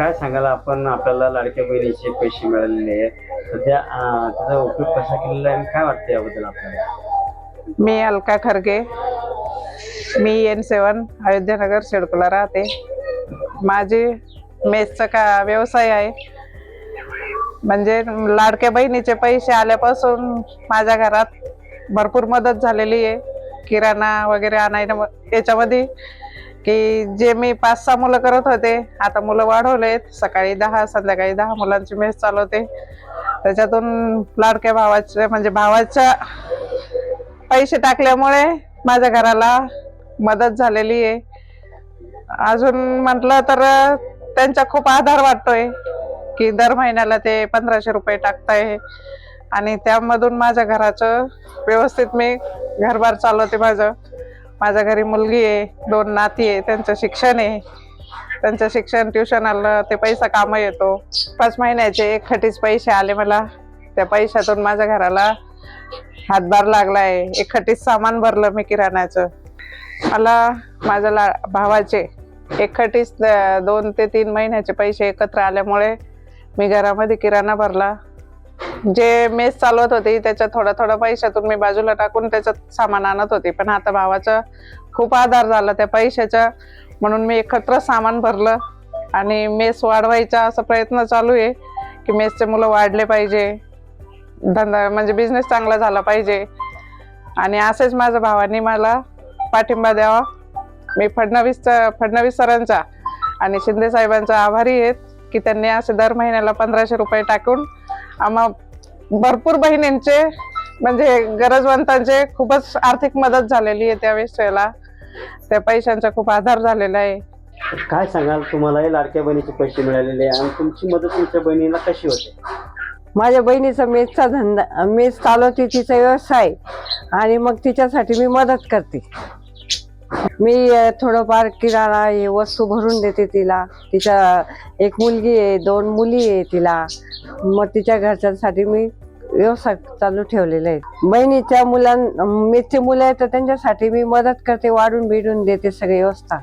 काय सांगाल? आपण आपल्याला लाडक्या बहिणीचे पैसे मिळालेले आहेत सध्या त्याचा उपयोग कसा केलेला आहे आणि काय वाटतं याबद्दल आपल्याला? मी अलका खरगे. मी एन सेवन अयोध्यानगर शेडकोला राहते. माझे मेसचा का व्यवसाय आहे. म्हणजे लाडक्या बहिणीचे पैसे आल्यापासून माझ्या घरात भरपूर मदत झालेली आहे. किराणा वगैरे आणायला याच्यामध्ये की जे मी पाच सहा मुलं करत होते आता मुलं वाढवलेत. सकाळी दहा संध्याकाळी दहा मुलांची मेस चालवते त्याच्यातून लाडक्या भावाचे म्हणजे भावाच्या पैसे टाकल्यामुळे माझ्या घराला मदत झालेली आहे. अजून म्हटलं तर त्यांचा खूप आधार वाटतोय की दर महिन्याला ते पंधराशे रुपये टाकताय. आणि त्यामधून माझ्या घराचं व्यवस्थित मी घरबार चालवते माझं. माझ्या घरी मुलगी आहे दोन नाती आहे त्यांचं शिक्षण आहे. त्यांचं शिक्षण ट्युशनाला ते पैसा कामं येतो. पाच महिन्याचे एक खटीच पैसे आले मला. त्या पैशातून माझ्या घराला हातभार लागला आहे एक खटीच सामान भरलं मी किराण्याचं. मला माझ्या ला भावाचे एकखटीच दोन ते तीन महिन्याचे पैसे एकत्र आल्यामुळे मी घरामध्ये किराणा भरला. जे मेस चालवत होती त्याच्या थोडा थोडा पैशातून मी बाजूला टाकून त्याच्यात सामान आणत होती. पण आता भावाचा खूप आधार झाला त्या पैशाचा म्हणून मी एकत्र सामान भरलं आणि मेस वाढवायचा असा प्रयत्न चालू आहे की मेसचे मुलं वाढले पाहिजे. धंदा म्हणजे बिझनेस चांगला झाला पाहिजे. आणि असेच माझ्या भावांनी मला पाठिंबा द्यावा. मी फडणवीसचा फडणवीस सरांचा आणि शिंदे साहेबांचा आभारी आहेत की त्यांनी असे दर महिन्याला पंधराशे रुपये टाकून आम्हा भरपूर बहिणींचे म्हणजे गरजवंतांचे खूपच आर्थिक मदत झालेली आहे त्यावेळेस त्याला त्या पैशांचा खूप आधार झालेला आहे. काय सांगाल तुम्हाला हे लाडक्या बहिणीचे पैसे मिळालेले आहे आणि तुमची मदत तुमच्या बहिणीला कशी होते? माझ्या बहिणीचा मेसचा धंदा मेस चालवते तिचा व्यवसाय आणि मग तिच्यासाठी मी मदत करते. मी थोडंफार किराणा हे वस्तू भरून देते तिला. तिच्या एक मुलगी आहे दोन मुली आहे तिला. मग तिच्या घरच्यांसाठी मी व्यवसाय चालू ठेवलेला आहे बहिणीच्या मुलां मेसचे मुलं आहेत तर त्यांच्यासाठी मी मदत करते वाढून बिडून देते सगळी व्यवस्था.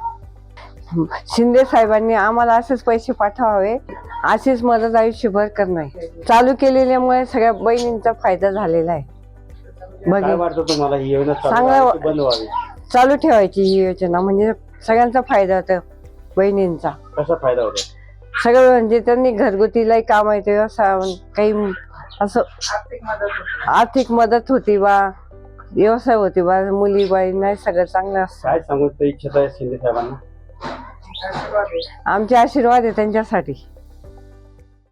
शिंदे साहेबांनी आम्हाला असेच पैसे पाठवावे अशीच मदत आयुष्यभर करणार चालू केलेल्यामुळे सगळ्या बहिणींचा फायदा झालेला आहे. चांगलं- चालू ठेवायची ही योजना म्हणजे सगळ्यांचा फायदा होतो बहिणींचा. कसा फायदा होतो? सगळं म्हणजे त्यांनी घरगुतीलाही काम आहे ते व्यवसाय काही असं आर्थिक मदत होती बा व्यवसाय होती बा मुली बाई नाही सगळं चांगलं असतं. काय सांगू इच्छित आहे शिंदे साहेबांना. आमचे आशीर्वाद आहे त्यांच्यासाठी.